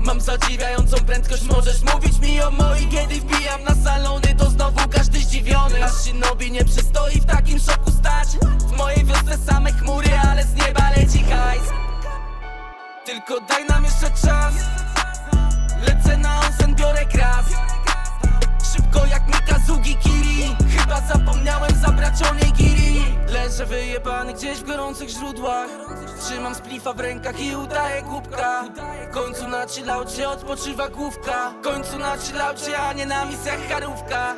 Mam zadziwiającą prędkość, możesz mówić mi o moi Kiedy wbijam na salony, to znowu każdy zdziwiony. Aż Shinobi nie przystoi w takim szoku stać. W mojej wiosce same chmury, ale z nieba leci hajs. Tylko daj nam jeszcze czas Leżę wyjebany gdzieś w gorących źródłach. Trzymam splifa w rękach i udaję głupka. W końcu na chillaucie odpoczywa główka. W końcu na chillaucie, a nie na misjach charówka